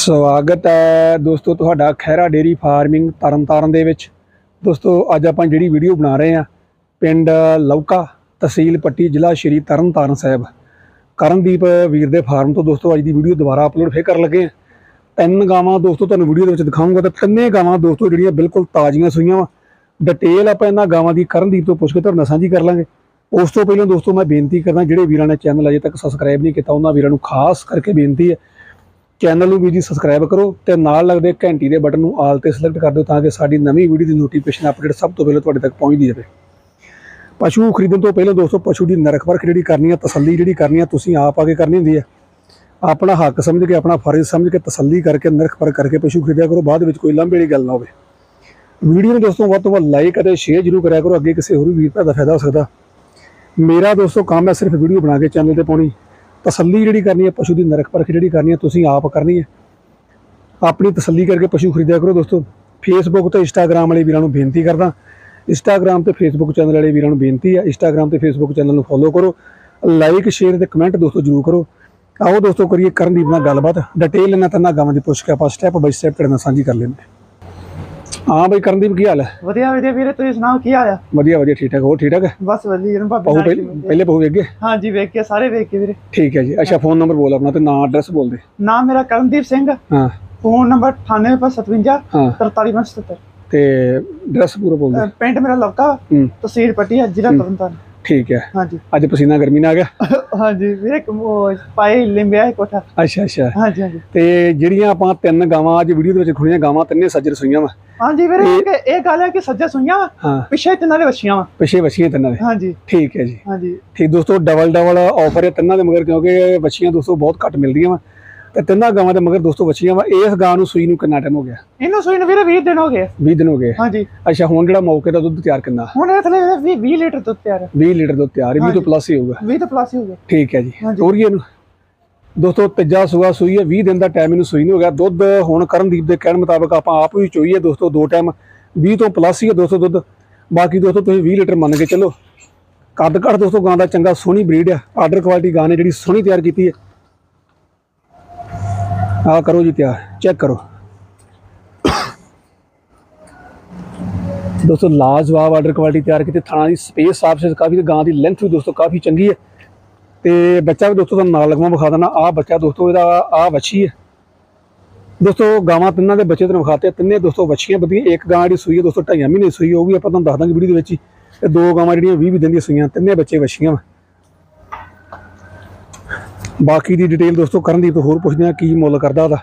ਸਵਾਗਤ ਹੈ ਦੋਸਤੋ, ਤੁਹਾਡਾ ਖੈਰਾ ਡੇਰੀ ਫਾਰਮਿੰਗ ਤਰਨਤਾਰਨ ਦੇ ਵਿੱਚ। ਦੋਸਤੋ, ਅੱਜ ਆਪਾਂ ਜਿਹੜੀ ਵੀਡੀਓ ਬਣਾ ਰਹੇ ਹਾਂ, ਪਿੰਡ ਲੌਕਾ ਤਹਿਸੀਲ ਪੱਟੀ ਜ਼ਿਲ੍ਹਾ ਸ਼੍ਰੀ ਤਰਨਤਾਰਨ ਸਾਹਿਬ। ਕਰਨਦੀਪ ਵੀਰ ਦੇ ਫਾਰਮ ਤੋਂ ਦੋਸਤੋ, ਅੱਜ ਦੀ ਵੀਡੀਓ ਦੁਬਾਰਾ ਅਪਲੋਡ ਫੇਰ ਕਰਨ ਲੱਗੇ ਹਾਂ। ਤਿੰਨ ਗਾਵਾਂ ਦੋਸਤੋ, ਤੁਹਾਨੂੰ ਵੀਡੀਓ ਦੇ ਵਿੱਚ ਦਿਖਾਉਂਗਾ ਤੇ ਤਿੰਨੇ ਗਾਵਾਂ ਦੋਸਤੋ, ਜਿਹੜੀਆਂ ਬਿਲਕੁਲ ਤਾਜ਼ੀਆਂ ਸੂਈਆਂ ਵਾ। ਡਿਟੇਲ ਆਪਾਂ ਇਹਨਾਂ ਗਾਵਾਂ ਦੀ ਕਰਨਦੀਪ ਤੋਂ ਪੁੱਛ ਕੇ ਤੁਹਾਨੂੰ ਸਾਂਝੀ ਕਰ ਲਾਂਗੇ। ਉਸ ਤੋਂ ਪਹਿਲਾਂ ਦੋਸਤੋ, ਮੈਂ ਬੇਨਤੀ ਕਰਦਾ, ਜਿਹੜੇ ਵੀਰਾਂ ਨੇ ਚੈਨਲ ਅਜੇ ਤੱਕ ਸਬਸਕ੍ਰਾਈਬ ਨਹੀਂ ਕੀਤਾ, ਉਹਨਾਂ ਵੀਰਾਂ ਨੂੰ ਖਾਸ ਕਰਕੇ ਬੇਨਤੀ ਹੈ ਚੈਨਲ ਨੂੰ ਵੀ ਜੀ ਸਬਸਕ੍ਰਾਈਬ ਕਰੋ ਤੇ ਨਾਲ ਲੱਗਦੇ ਘੰਟੀ ਦੇ ਬਟਨ ਨੂੰ ਆਲ ਤੇ ਸਿਲੈਕਟ ਕਰ ਦਿਓ ਤਾਂ ਕਿ ਸਾਡੀ ਨਵੀਂ ਵੀਡੀਓ ਦੀ ਨੋਟੀਫਿਕੇਸ਼ਨ ਅਪਡੇਟ ਸਭ ਤੋਂ ਪਹਿਲਾਂ ਤੁਹਾਡੇ ਤੱਕ ਪਹੁੰਚਦੀ ਜਾਵੇ। ਪਸ਼ੂ ਖਰੀਦਣ ਤੋਂ ਪਹਿਲਾਂ ਦੋਸਤੋ, ਪਸ਼ੂ ਦੀ ਨਰਖ ਪਰਖ ਜਿਹੜੀ ਕਰਨੀ ਆ, ਤਸੱਲੀ ਜਿਹੜੀ ਕਰਨੀ ਆ, ਤੁਸੀਂ ਆਪ ਆ ਕੇ ਕਰਨੀ ਹੁੰਦੀ ਹੈ ਆਪਣਾ ਹੱਕ ਸਮਝ ਕੇ, ਆਪਣਾ ਫਰਜ਼ ਸਮਝ ਕੇ ਤਸੱਲੀ ਕਰਕੇ, ਨਰਖ ਪਰਖ ਕਰਕੇ ਪਸ਼ੂ ਖਰੀਦਿਆ ਕਰੋ, ਬਾਅਦ ਵਿੱਚ ਕੋਈ ਲੰਬੇ ਵਾਲੀ ਗੱਲ ਨਾ ਹੋਵੇ। ਵੀਡੀਓ ਨੂੰ ਦੋਸਤੋ, ਵੱਧ ਤੋਂ ਵੱਧ ਲਾਈਕ ਅਤੇ ਸ਼ੇਅਰ ਜ਼ਰੂਰ ਕਰਿਆ ਕਰੋ, ਅੱਗੇ ਕਿਸੇ ਹੋਰ ਵੀ ਵੀਰ ਭਰਾ ਦਾ ਫਾਇਦਾ ਹੋ ਸਕਦਾ। ਮੇਰਾ ਦੋਸਤੋ, ਕੰਮ ਹੈ ਸਿਰਫ ਵੀਡੀਓ ਬਣਾ ਕੇ ਚੈਨਲ ਤੇ ਪਾਉਣੀ। ਤਸੱਲੀ ਜਿਹੜੀ ਕਰਨੀ ਹੈ, ਪਸ਼ੂ ਦੀ ਨਰਖ ਪਰਖ ਜਿਹੜੀ ਕਰਨੀ ਹੈ, ਤੁਸੀਂ ਆਪ ਕਰਨੀ ਹੈ। ਆਪਣੀ ਤਸੱਲੀ ਕਰਕੇ ਪਸ਼ੂ ਖਰੀਦਿਆ ਕਰੋ ਦੋਸਤੋ। ਫੇਸਬੁੱਕ ਤੇ ਇੰਸਟਾਗ੍ਰam ਵਾਲੇ ਵੀਰਾਂ ਨੂੰ ਬੇਨਤੀ ਕਰਦਾ। ਇੰਸਟਾਗ੍ਰam ਤੇ ਫੇਸਬੁੱਕ ਚੈਨਲ ਵਾਲੇ ਵੀਰਾਂ ਨੂੰ ਬੇਨਤੀ ਹੈ ਇੰਸਟਾਗ੍ਰam ਤੇ ਫੇਸਬੁੱਕ ਚੈਨਲ ਨੂੰ ਫੋਲੋ ਕਰੋ। ਲਾਈਕ ਸ਼ੇਅਰ ਤੇ ਕਮੈਂਟ ਦੋਸਤੋ ਜ਼ਰੂਰ ਕਰੋ। ਆਓ ਦੋਸਤੋ ਕਰੀਏ ਕਰਨਦੀਪ ਨਾਲ ਗੱਲਬਾਤ। ਡਿਟੇਲ ਇਹਨਾਂ ਤੰਨਾ ਗਾਵਾਂ ਦੀ ਪੁੱਛ ਕੇ ਆਪਾਂ ਸਟੈਪ ਬਾਈ ਸਟੈਪ ਤੁਹਾਡੇ ਨਾਲ ਸਾਂਝੀ ਕਰ ਲੈਂਦੇ ਹਾਂ ਬਈ ਕਰਨਦੀਪ ਕੀ ਹਾਲ ਹੈ? ਵਧੀਆ ਵਧੀਆ ਵੀਰੇ ਤੁਸੀਂ ਸੁਣਾਓ ਕੀ ਹਾਲ ਆ? ਵਧੀਆ ਵਧੀਆ ਠੀਕ ਠਾਕ ਹੋਰ ਠੀਕ ਠਾਕ ਬਸ ਵਧੀਆ ਜਨ ਭਾਬੀ ਪਹੂ ਪਹਿਲੇ ਪਹੂ ਵੇਗੇ ਹਾਂਜੀ ਵੇਖ ਕੇ ਸਾਰੇ ਵੇਖ ਕੇ ਵੀਰੇ। ਠੀਕ ਹੈ ਜੀ ਅੱਛਾ ਫੋਨ ਨੰਬਰ ਬੋਲ ਆਪਣਾ ਤੇ ਨਾਂ ਐਡਰੈਸ ਬੋਲ ਦੇ। ਨਾਮ ਮੇਰਾ ਕਰਨਦੀਪ ਸਿੰਘ। ਹਾਂ। ਫੋਨ ਨੰਬਰ 9857 ਹਾਂ। 4377 ਤੇ ਐਡਰੈਸ ਪੂਰਾ ਬੋਲ ਦੇ। ਪਿੰਡ ਮੇਰਾ ਲਵਕਾ ਤਹਿਸੀਲ ਪੱਟੀ ਜ਼ਿਲ੍ਹਾ ਤਰਨਤਾਰਨ। ਠੀਕ ਹੈ। ਹਾਂਜੀ। ਅੱਜ ਪਸੀਨਾ ਗਰਮੀ ਨਾਲ ਆ ਗਿਆ? ਹਾਂਜੀ ਵੀਰੇ ਪਾਏ ਲਿੰਬਿਆ ਹੈ ਕੋਠਾ। ਅੱਛਾ ਅੱਛਾ। ਹਾਂਜੀ ਹਾਂਜੀ। ਤੇ ਜਿਹੜੀਆਂ ਆਪਾਂ ਤਿੰਨ ਗਾਵਾਂ ਅੱਜ ਵੀਡੀਓ ਦੇ ਵਿੱਚ ਖੁਣੀਆਂ ਗਾਵਾਂ ਤਿੰਨੇ ਸੱਜਰ ਸੂਈਆਂ ਵਾ। ਹਾਂਜੀ ਵੀਰੇ ਇਹ ਗੱਲ ਹੈ ਕਿ ਸੱਜਾ ਸੁਈਆਂ ਵਾਂ, ਪਿੱਛੇ ਤਿੰਨਾਂ ਦੇ ਵੱਛੀਆਂ ਵਾ। ਪਿਛੇ ਵਛੀਆਂ ਤਿੰਨਾਂ ਦੇ। ਹਾਂਜੀ। ਠੀਕ ਹੈ ਜੀ। ਹਾਂਜੀ। ਠੀਕ ਦੋਸਤੋ ਡਬਲ ਡਬਲ ਆਫਰ ਹੈ ਤਿੰਨਾਂ ਦੇ ਮਗਰ ਕਿਉਂਕਿ ਵਛੀਆਂ ਦੋਸਤੋ ਬਹੁਤ ਘੱਟ ਮਿਲਦੀਆਂ ਵਾ। ਤੇ ਤਿੰਨਾਂ ਗਾਵਾਂ ਦੇ ਮਗਰ ਦੋਸਤੋ ਵਛੀਆਂ ਵਾ ਇਸ ਗਾਂ ਨੂੰ ਸੂਈ ਨੂੰ ਕਿੰਨਾ ਟਾਈਮ ਹੋ ਗਿਆ? ਇਹਨੂੰ ਸੂਈ ਨੂੰ ਵੀਰੇ 20 ਦਿਨ ਹੋ ਗਏ। 20 ਦਿਨ ਹੋ ਗਏ। ਹਾਂਜੀ। ਅੱਛਾ ਹੁਣ ਜਿਹੜਾ ਮੌਕੇ ਦਾ ਦੁੱਧ ਤਿਆਰ ਕਿੰਨਾ? ਹੁਣ ਇਹ ਥਲੇ 20 20 ਲੀਟਰ ਦੁੱਧ ਤਿਆਰ ਹੈ। 20 ਲੀਟਰ ਦੁੱਧ ਤਿਆਰ ਹੈ 20 ਤੋਂ ਪਲੱਸ ਹੀ ਹੋਊਗਾ। 20 ਤੋਂ ਪਲੱਸ ਹੀ ਹੋ ਗਿਆ ਠੀਕ ਹੈ ਜੀ। ਤੋਰੀਏ ਨੂੰ ਦੋਸਤੋ ਤੀਜਾ ਸੂਆ ਸੂਈ ਹੈ 20 ਦਿਨ ਦਾ ਟਾਈਮ ਇਹਨੂੰ ਸੂਈ ਨਹੀਂ ਹੋ ਗਿਆ। ਦੁੱਧ ਹੁਣ ਕਰਨਦੀਪ ਦੇ ਕਹਿਣ ਮੁਤਾਬਕ ਆਪਾਂ ਆਪ ਵੀ ਚੋਈ ਹੈ ਦੋਸਤੋ ਦੋ ਟਾਈਮ 20 ਤੋਂ ਪਲੱਸ ਹੀ ਹੈ ਦੋਸਤੋ ਦੁੱਧ। ਬਾਕੀ ਦੋਸਤੋ ਤੁਸੀਂ 20 ਲੀਟਰ ਮੰਨ ਕੇ ਚੱਲੋ। ਕੱਦ ਕੱਦ ਦੋਸਤੋ ਗਾਂ ਦਾ ਚੰਗਾ ਸੋਹਣੀ ਬਰੀਡ ਆ। ਆਰਡਰ ਕੁਆਲਿਟੀ ਗਾਂ ਨੇ ਜਿਹੜੀ ਸੋਹਣੀ ਤਿਆਰ ਕੀਤੀ ਹੈ। ਆ ਕਰੋ ਜੀ ਤਿਆਰ ਚੈੱਕ ਕਰੋ। ਦੋਸਤੋ ਲਾਜਵਾਬ ਆਰਡਰ ਕੁਆਲਿਟੀ ਤਿਆਰ ਕੀਤੀ ਥਾਣਾ ਦੀ ਸਪੇਸ ਸਾਫ਼ ਸੇ ਕਾਫੀ ਤੇ ਗਾਂ ਦੀ ਲੈਂਥ ਵੀ ਦੋਸਤੋ ਕਾਫੀ ਚੰਗੀ ਹੈ। ਤੇ ਬੱਚਾ ਵੀ ਦੋਸਤੋ ਤੁਹਾਨੂੰ ਨਾਲ ਲਗਵਾ ਵਿਖਾ ਦੇਣਾ ਆ ਬੱਚਾ ਦੋਸਤੋ ਇਹਦਾ ਆ ਵੱਛੀ ਹੈ। ਦੋਸਤੋ ਗਾਵਾਂ ਤਿੰਨਾਂ ਦੇ ਬੱਚੇ ਤੁਹਾਨੂੰ ਵਿਖਾਤੇ ਤਿੰਨੇ ਦੋਸਤੋ ਵੱਛੀਆਂ ਵਧੀਆ ਇੱਕ ਗਾਂ ਜਿਹੜੀ ਸੂਈ ਹੈ ਦੋਸਤੋ ਢਾਈਆਂ ਮਹੀਨੇ ਸੂਈ ਹੈ, ਉਹ ਵੀ ਆਪਾਂ ਤੁਹਾਨੂੰ ਦੱਸ ਦਾਂਗੇ ਵੀਡੀਓ ਦੇ ਵਿੱਚ ਹੀ। ਤੇ ਦੋ ਗਾਵਾਂ ਜਿਹੜੀਆਂ 20 ਵੀ ਦਿਨ ਦੀਆਂ ਸੂਈਆਂ ਤਿੰਨੇ ਬੱਚੇ ਵੱਛੀਆਂ ਵਾ। ਬਾਕੀ ਦੀ ਡਿਟੇਲ ਦੋਸਤੋ ਕਰਨਦੀਪ ਤੋਂ ਹੋਰ ਪੁੱਛਦੇ ਆ ਕੀ ਮੁੱਲ ਕਰਦਾ ਉਹਦਾ।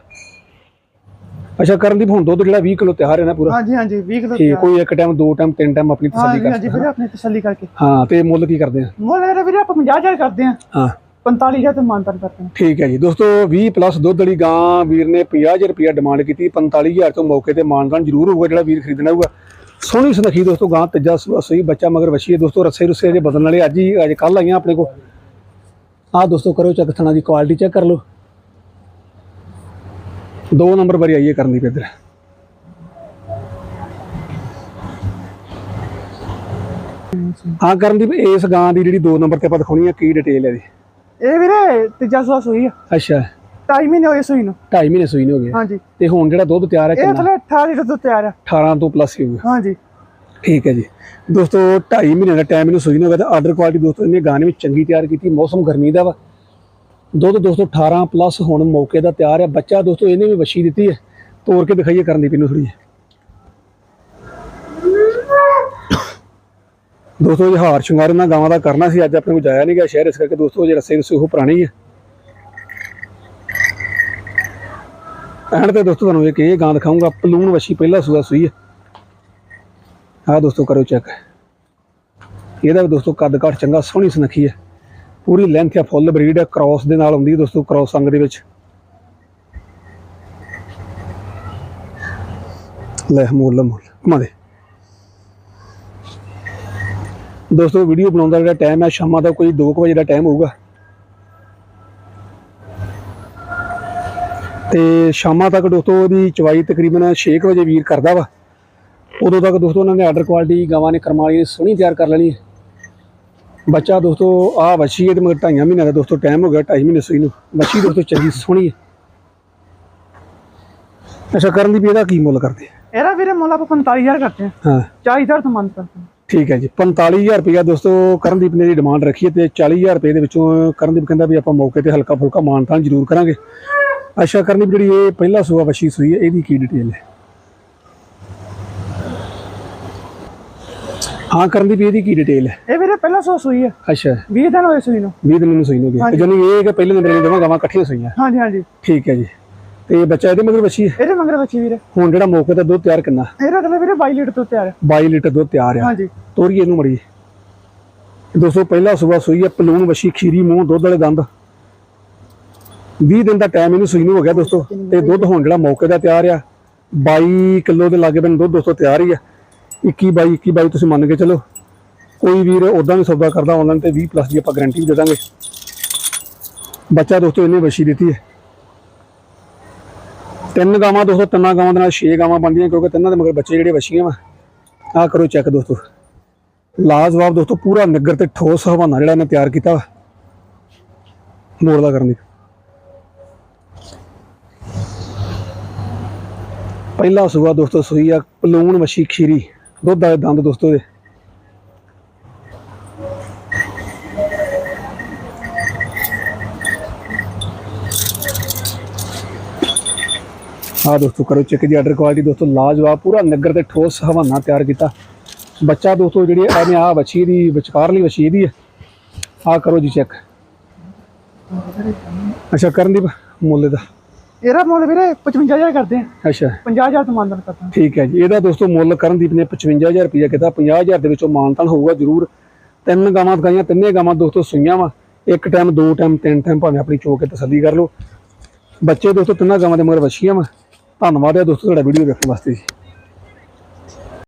ਅੱਛਾ ਕਰਨਦੀਪ ਹੁਣ ਦੁੱਧ ਜਿਹੜਾ 20 ਕਿਲੋ ਤਿਆਰ ਹੈ ਨਾ ਪੂਰਾ। ਹਾਂਜੀ ਹਾਂਜੀ 20 ਕਿਲੋ ਠੀਕ ਕੋਈ ਇੱਕ ਟਾਈਮ ਦੋ ਟਾਈਮ ਤਿੰਨ ਟਾਈਮ ਆਪਣੀ ਤਸੱਲੀ ਹਾਂਜੀ ਕਰ ਹਾਂਜੀ ਵੀਰੇ ਆਪਣੀ ਤਸੱਲੀ ਕਰਕੇ। ਹਾਂ ਤੇ ਮੁੱਲ ਕੀ ਕਰਦੇ ਆ? ਮੁੱਲ ਇਹਦਾ ਵੀਰੇ ਆਪਾਂ 50000 ਕਰਦੇ ਆ ਹਾਂ। 45000 ਤੇ ਮਾਨਤਨ ਕਰਦੇ ਆ ਠੀਕ ਹੈ ਜੀ ਦੋਸਤੋ 20 ਪਲੱਸ ਦੁੱਧ ਵਾਲੀ ਗਾਂ ਵੀਰ ਨੇ 50000 ਰੁਪਇਆ ਡਿਮਾਂਡ ਕੀਤੀ 45000 ਤੋਂ ਮੌਕੇ ਤੇ ਮਾਨਦਾਨ ਜ਼ਰੂਰ ਹੋਊਗਾ ਜਿਹੜਾ ਵੀਰ ਖਰੀਦਣਾ ਹੋਊਗਾ। ਸੋਹਣੀ ਸੁਨੱਖੀ ਦੋਸਤੋ ਗਾਂ ਤੀਜਾ ਸੂਈ ਬੱਚਾ ਮਗਰ ਹੈ। ਦੋਸਤੋ ਰੱਸੇ ਰੁੱਸੇ ਜੇ ਬਦਲਣ ਵਾਲੇ ਅੱਜ ਹੀ ਅੱਜ ਕੱਲ ਆਈਆਂ ਆਪਣੇ ਕੋ ਆਹ ਦੋਸਤੋ ਕਰੋ ਚੈੱਕ ਥਣਾ ਦੀ ਕੁਆਲਿਟੀ ਚੈੱਕ ਕਰ ਲਓ। ਦੋ ਨੰਬਰ ਵਾਰੀ ਆਈਏ ਕਰਨੀ ਪਈ ਇੱਧਰ। ਹਾਂ ਕਰਨ ਦੀ ਇਸ ਗਾਂ ਦੀ ਜਿਹੜੀ ਦੋ ਨੰਬਰ ਤੇ ਆਪਾਂ ਦਿਖਾਉਣੀ ਆ ਕੀ ਡਿਟੇਲ ਹੈ ਇਹਦੀ। ਇਹ ਵੀਰੇ ਤੀਜਾ ਸੂਆ ਸੂਈ ਆ। ਅੱਛਾ। ਢਾਈ ਮਹੀਨੇ ਹੋਏ ਸੂਈ ਨੂੰ। 2.5 ਮਹੀਨੇ ਸੂਈ ਨਹੀਂ ਹੋ ਗਏ। ਹਾਂਜੀ। ਤੇ ਹੁਣ ਜਿਹੜਾ ਦੁੱਧ ਤਿਆਰ ਹੈ ਇਹ ਕਿੰਨਾ? ਥਲੇ 18 ਲੀਟਰ ਦੁੱਧ ਤਿਆਰ ਆ। 18 ਤੋਂ ਪਲੱਸ ਹੀ ਹੋਊਗਾ। ਹਾਂਜੀ। ਠੀਕ ਹੈ ਜੀ। ਦੋਸਤੋ 2.5 ਮਹੀਨੇ ਦਾ ਟਾਈਮ ਇਹਨੂੰ ਸੂਈ ਨੂੰ ਹੋ ਗਿਆ ਆਰਡਰ ਕੁਆਲਿਟੀ ਦੋਸਤੋ ਇਹਨੇ ਗਾਣੇ ਵਿੱਚ ਚੰਗੀ ਤਿਆਰ ਕੀਤੀ, ਮੌਸਮ ਗਰਮੀ ਦਾ ਵਾ। ਦੁੱਧ ਦੋਸਤੋ 18 ਪਲੱਸ ਹੁਣ ਮੌਕੇ ਦਾ ਤਿਆਰ ਹੈ। ਬੱਚਾ ਦੋਸਤੋ, ਇਹਨੇ ਵੀ ਵਛੀ ਦਿੱਤੀ ਹੈ। ਤੋੜ ਕੇ ਦਿਖਾਈਏ ਕਰਨ ਦੀ ਪੀਨੂੰ ਥੋੜੀ ਦੋਸਤੋ, ਇਹ ਹਾਰ ਸ਼ਿੰਗਾਰ ਇਹਨਾਂ ਗਾਵਾਂ ਦਾ ਕਰਨਾ ਸੀ। ਅੱਜ ਆਪਣੇ ਕੋਲ ਜਾਇਆ ਨਹੀਂ ਗਿਆ ਸ਼ਹਿਰ, ਇਸ ਕਰਕੇ ਦੋਸਤੋ ਜੇ ਰਸੇ ਰਸੇ ਉਹ ਪੁਰਾਣੀ ਹੈ। ਐਂਡ ਤੇ ਦੋਸਤੋ, ਤੁਹਾਨੂੰ ਇੱਕ ਇਹ ਗਾਂ ਦਿਖਾਊਂਗਾ। ਪਲੂਣ ਵਛੀ ਪਹਿਲਾ ਸੂਆ ਸੂਈ ਹੈ। ਆਹ ਦੋਸਤੋ ਕਰੋ ਚੈੱਕ ਇਹਦਾ ਵੀ ਦੋਸਤੋ ਕੱਦ ਕਾਠ ਚੰਗਾ, ਸੋਹਣੀ ਸੁਨੱਖੀ ਹੈ। ਪੂਰੀ ਲੈਂਥ ਆ ਫੁੱਲ ਬਰੀਡ ਹੈ ਕ੍ਰਾਸ ਦੇ ਨਾਲ ਆਉਂਦੀ ਹੈ ਦੋਸਤੋ ਕ੍ਰਾਸ ਸੰਗ ਦੇ ਵਿੱਚ। ਲੈ ਮੋਲ ਮੋਲ ਘੁਮਾ ਦੇ। ਦੋਸਤੋ ਵੀਡੀਓ ਬਣਾਉਣ ਦਾ ਜਿਹੜਾ ਟਾਈਮ ਹੈ ਸ਼ਾਮਾਂ ਦਾ ਕੋਈ 2 ਵਜੇ ਦਾ ਟਾਈਮ ਹੋਊਗਾ। ਤੇ ਸ਼ਾਮਾਂ ਤੱਕ ਦੋਸਤੋ, ਉਹਦੀ ਚਵਾਈ ਤਕਰੀਬਨ 6 ਵਜੇ ਵੀਰ ਕਰਦਾ ਵਾ। ਉਦੋਂ ਤੱਕ ਦੋਸਤੋ ਉਹਨਾਂ ਨੇ ਆਰਡਰ ਕੁਆਲਿਟੀ ਗਾਵਾਂ ਨੇ ਕਰਮਾਲੀ ਨੇ ਸੋਹਣੀ ਤਿਆਰ ਕਰ ਲੈਣੀ। ਹੈ ਬੱਚਾ ਦੋਸਤੋ ਆ ਵੱਛੀ ਹੈ ਤੇ ਮਗਰ ਢਾਈਆਂ ਮਹੀਨਿਆਂ ਦਾ ਦੋਸਤੋ ਟਾਈਮ ਹੋ ਗਿਆ ਢਾਈ ਮਹੀਨੇ ਸੂਈ ਨੂੰ। ਵੱਛੀ ਦੋਸਤੋ ਚੰਗੀ ਸੋਹਣੀ ਹੈ। ਅੱਛਾ ਕਰਨਦੀਪ ਇਹਦਾ ਕੀ ਮੁੱਲ ਕਰਦੇ ਇਹਦਾ ਵੀਰੇ ਮੁੱਲ ਆਪਾਂ 45000 ਕਰਦੇ ਆ। ਹਾਂ। 40000 ਤੋਂ ਮੰਨ ਕਰਦੇ ਠੀਕ ਹੈ ਜੀ 45000 ਰੁਪਇਆ ਦੋਸਤੋ ਕਰਨਦੀਪ ਨੇ ਦੀ ਡਿਮਾਂਡ ਰੱਖੀ ਹੈ ਤੇ 40000 ਰੁਪਏ ਦੇ ਵਿੱਚੋਂ ਕਰਨਦੀਪ ਕਹਿੰਦਾ ਵੀ ਆਪਾਂ ਮੌਕੇ ਤੇ ਹਲਕਾ ਫੁਲਕਾ ਮਾਨਤਾਨ ਜ਼ਰੂਰ ਕਰਾਂਗੇ। ਅੱਛਾ ਕਰਨਦੀਪ ਜਿਹੜੀ ਇਹ ਪਹਿਲਾ ਸੂਆ ਵਸ਼ੀ ਸੂਈ ਹੈ ਇਹਦੀ ਕੀ ਡਿਟੇਲ ਹੈ? ਹਾਂ ਕਰਨਦੀਪ ਇਹਦੀ ਕੀ ਡਿਟੇਲ ਹੈ? ਇਹ ਵੀਰੇ ਪਹਿਲਾਂ ਸੋ ਸੂਈ ਆ। ਅੱਛਾ। 20 ਦਿਨ ਹੋਏ ਸੂਈ ਨੂੰ। 20 ਦਿਨ ਨੂੰ ਸੂਈ ਨੂੰ ਗਿਆ ਜਾਨੀ ਇਹ ਕਿ ਪਹਿਲੇ ਨੰਬਰ ਨੇ ਦੋਵਾਂ ਗਾਵਾਂ ਇਕੱਠੀਆਂ ਸੂਈਆਂ। ਹਾਂਜੀ ਹਾਂਜੀ। ਠੀਕ ਹੈ ਜੀ। ਤੇ ਬੱਚਾ ਇਹਦੇ ਮਗਰ ਵਸ਼ੀ ਹੈ? ਇਹਦੇ ਮੰਗਰ ਬੱਚੀ ਵੀਰੇ। ਹੁਣ ਜਿਹੜਾ ਮੌਕੇ ਤੇ ਦੁੱਧ ਤਿਆਰ ਕਿੰਨਾ? ਇਹਦਾ ਕਹਿੰਦੇ ਵੀਰੇ 22 ਲੀਟਰ ਤੋਂ ਤਿਆਰ ਆ 22 ਲੀਟਰ ਦੁੱਧ ਤਿਆਰ ਆ। ਹਾਂਜੀ। ਤੋਰੀਏ ਇਹਨੂੰ ਮੜੀ ਦੋਸਤੋ ਪਹਿਲਾ ਸੂਆ ਸੂਈ ਹੈ ਪਲੂਣ ਵਸ਼ੀ ਖੀਰੀ ਮੂੰਹ ਦੁੱਧ ਵਾਲੇ ਦੰਦ। 20 ਦਿਨ ਦਾ ਟਾਈਮ ਇਹਨੂੰ ਸੂਈ ਨੂੰ ਹੋ ਗਿਆ ਦੋਸਤੋ। ਤੇ ਦੁੱਧ ਹੁਣ ਜਿਹੜਾ ਮੌਕੇ ਦਾ ਤਿਆਰ ਆ। 22 ਕਿਲੋ ਦੇ ਲਾਗੇ ਬੰਨ ਦੁੱਧ ਦੋਸਤੋ ਤਿਆਰ ਹੀ ਆ। 21 ਬਾਈ 21 ਬਾਈ ਤੁਸੀਂ ਮੰਨ ਕੇ ਚਲੋ। ਕੋਈ ਵੀਰ ਉਦਾਂ ਵੀ ਸੌਦਾ ਕਰਦਾ ਆਨਲਾਈਨ ਤੇ 20 ਪਲੱਸ ਦੀ ਆਪਾਂ ਗਾਰੰਟੀ ਵੀ ਦੇ ਦਾਂਗੇ। ਬੱਚਾ ਦੋਸਤੋ ਇਹਨੇ ਵਸ਼ੀ ਦਿੱਤੀ ਹੈ। ਤਿੰਨ ਗਾਵਾਂ ਦੋਸਤੋ, ਤਿੰਨਾਂ ਗਾਵਾਂ ਦੇ ਨਾਲ ਛੇ ਗਾਵਾਂ ਬਣਦੀਆਂ ਕਿਉਂਕਿ ਤਿੰਨਾਂ ਦੇ ਮਗਰ ਬੱਚੇ ਜਿਹੜੇ ਵਸ਼ੀਆਂ ਵਾ। ਆਹ ਕਰੋ ਚੈੱਕ ਦੋਸਤੋ। ਲਾਜਵਾਬ ਦੋਸਤੋ, ਪੂਰਾ ਨਿੱਗਰ ਤੇ ਠੋਸ ਹਵਾਨਾ ਜਿਹੜਾ ਇਹਨੇ ਤਿਆਰ ਕੀਤਾ ਵਾ। ਮੋੜਦਾ ਕਰਨ ਦੀ। ਪਹਿਲਾ ਸੂਆ ਦੋਸਤੋ ਸੂਈ ਆ, ਪਲੂਣ ਮੱਛੀ ਖੀਰੀ। ਦੁੱਧ ਵਾਲੇ ਦੰਦ ਦੋਸਤੋ ਦੇ ਆ ਦੋਸਤੋ ਕਰੋ ਚੈੱਕ ਦੀ ਆਰਡਰ ਕੁਆਲਿਟੀ ਦੋਸਤੋ, ਲਾਜਵਾਬ, ਪੂਰਾ ਨਗਰ ਤੇ ਠੋਸ ਹਵਾਨਾ ਤਿਆਰ ਕੀਤਾ। ਬੱਚਾ ਦੋਸਤੋ ਜਿਹੜੀ ਐਵੇਂ ਆ ਬੱਚੀ ਦੀ, ਵਿਚਕਾਰਲੀ ਬੱਚੀ ਇਹਦੀ ਹੈ। ਆ ਕਰੋ ਜੀ ਚੈੱਕ ਅੱਛਾ, ਕਰਨਦੀਪ ਮੁੱਲ ਦਾ ਇਹਦਾ ਮੁੱਲ ਵੀਰੇ 55000 ਕਰਦੇ ਆ। ਅੱਛਾ। 50000 ਤੋਂ ਮੰਨ ਕਰਦੇ। ਠੀਕ ਹੈ ਜੀ। ਇਹਦਾ ਦੋਸਤੋ ਮੁੱਲ ਕਰਨਦੀਪ ਨੇ 55000 ਰੁਪਏ ਕੀਤਾ। 50000 ਦੇ ਵਿੱਚੋਂ ਮਾਨਤਾਨ ਹੋਊਗਾ ਜ਼ਰੂਰ। ਤਿੰਨ ਗਾਵਾਂ ਦਗਾਈਆਂ ਤਿੰਨੇ ਗਾਵਾਂ ਦੋਸਤੋ ਸੂਈਆਂ ਵਾ। ਇੱਕ ਟਾਈਮ ਦੋ ਟਾਈਮ ਤਿੰਨ ਟਾਈਮ ਭਾਵੇਂ ਆਪਣੀ ਚੋ ਕੇ ਤਸੱਲੀ ਕਰ ਲਓ। ਬੱਚੇ ਦੋਸਤੋ ਤਿੰਨਾਂ ਗਾਵਾਂ ਦੇ ਮਗਰ ਵੱਛੀਆਂ ਵਾ। ਧੰਨਵਾਦ ਹੈ ਦੋਸਤੋ ਤੁਹਾਡਾ ਵੀਡੀਓ ਦੇਖਣ ਵਾਸਤੇ ਜੀ।